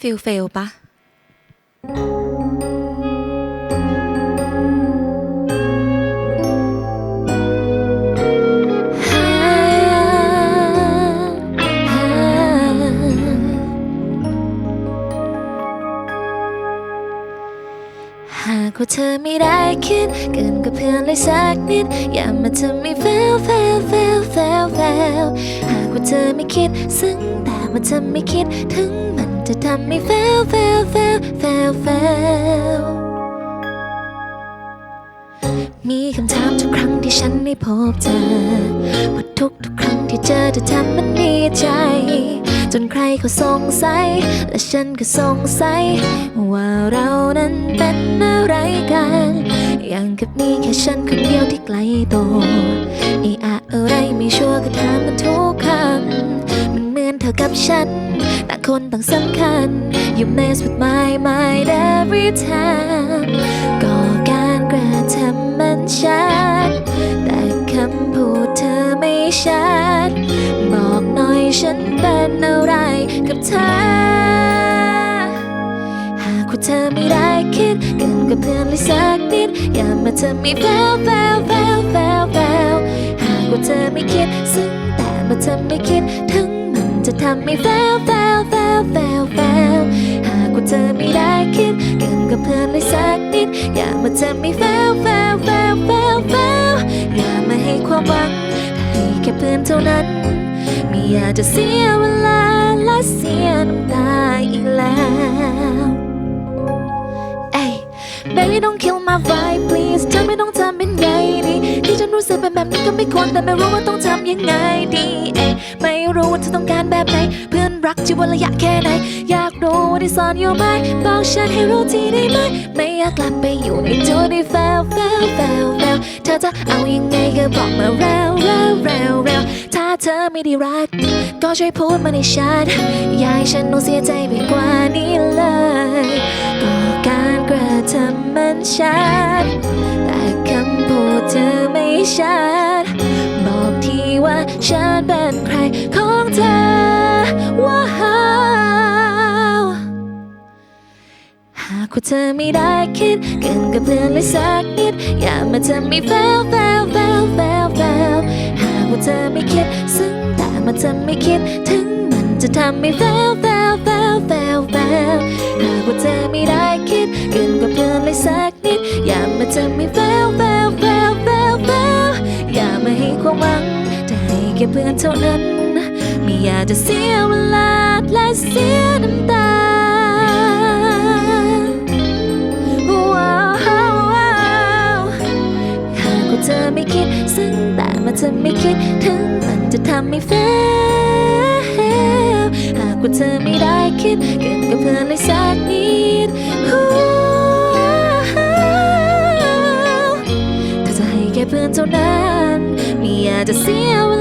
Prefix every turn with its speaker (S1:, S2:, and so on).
S1: ฟิลเฟลปะ
S2: หากว่าเธอไม่ได้คิดเกินกับเพื่อนเลยสักนิด อย่ามาทำให้แฟลแฟลแฟลแฟลแฟลหากว่าเธอไม่คิด ซึ่งแต่ว่าเธอไม่คิดถึงมัน จะทำให้แฟลแฟลแฟลแฟลแฟลมีคำถามทุกครั้งที่ฉันได้พบเธอเพราะทุกทุกครั้งที่เจอเธอทำมันดีใจ จนใครเขาสงสัย และฉันก็สงสัย ว่าเรานั้นเป็นอะไรกัน อย่างกับมีแค่ฉันคนเดียวที่ไกลตัว คนต่างสำคัญ You mess with my mind every time ก็การกระทำมันชัด แต่คำพูดเธอไม่ชัด บอกหน่อยฉันเป็นอะไรกับเธอ หากว่าเธอไม่ได้คิดเกินกับเพื่อนเลยสักนิด อย่ามาเธอไม่แฟวแฟวแฟวแฟวแฟวหากว่าเธอไม่คิดซึ่งแต่มื่อเธอไม่คิดถึงมันจะทำให้แฟวแฟ วแฟวแวแฟวหากว่าเธอไม่ได้คิดเกินกับเพื่อนเลยสักนิด อย่ามาเธอไม่แฟวแฟวแฟวแฟวแฟวอย่ามาให้ความหวังแต่ให้แค่เพื่อนเท่านั้น ไม่อยากจะเสียเวลาและเสียน้ำตาอีกแล้วเอ้ย Baby don't kill my vibe please เธอไม่ต้องทำเป็นไงดีที่ฉันรู้สึกเป็นแบบนี้ก็ไม่ควรแต่ไม่รู้ว่าต้องทำยังไงดีเอ้ยไม่รู้ว่าเธอต้องการแบบไหนเพื่อ รักจะวันระยะแค่ไหน อยากรู้ว่าที่ซ่อนอยู่ไหมบอกฉันให้รู้ทีได้ไหม ไม่อยากกลับไปอยู่ในจุดที่แฟลแฟลแฟลแฟลเธอจะเอายังไงก็บอกมาเร็วเร็วเร็วเร็วถ้าเธอไม่ได้รัก ก็ช่วยพูดมาในชัดอย่าให้ฉันต้องเสียใจไปกว่านี้เลยก็การกระทำมันชัด แต่คำพูดเธอไม่ชัด บอกทีว่าฉัน ว่าเธอไม่ได้คิดเกินกับเพื่อนเลยสักนิด อย่ามาทำให้แฟลแฟลแฟลแฟลแฟลหากว่าเธอไม่คิด ซึ่งแต่มาทำไม่คิด ถึงมันจะทำให้แฟลแฟลแฟลแฟลแฟลหากว่าเธอไม่ได้คิดเกินกับเพื่อนเลยสักนิด อย่ามาทำให้แฟลแฟลแฟลแฟลแฟลอย่ามาให้ความหวังจะให้แค่เพื่อนเท่านั้น ไม่อยากจะเสียเวลาและเสียน้ำตา ไม่คิดถึงมันจะทำให้เฟลหากว่าเธอไม่ได้คิดเกินกับเพื่อนเลยสักนิดถ้าจะให้แค่เพื่อนเท่านั้น ไม่อยากจะเสียเว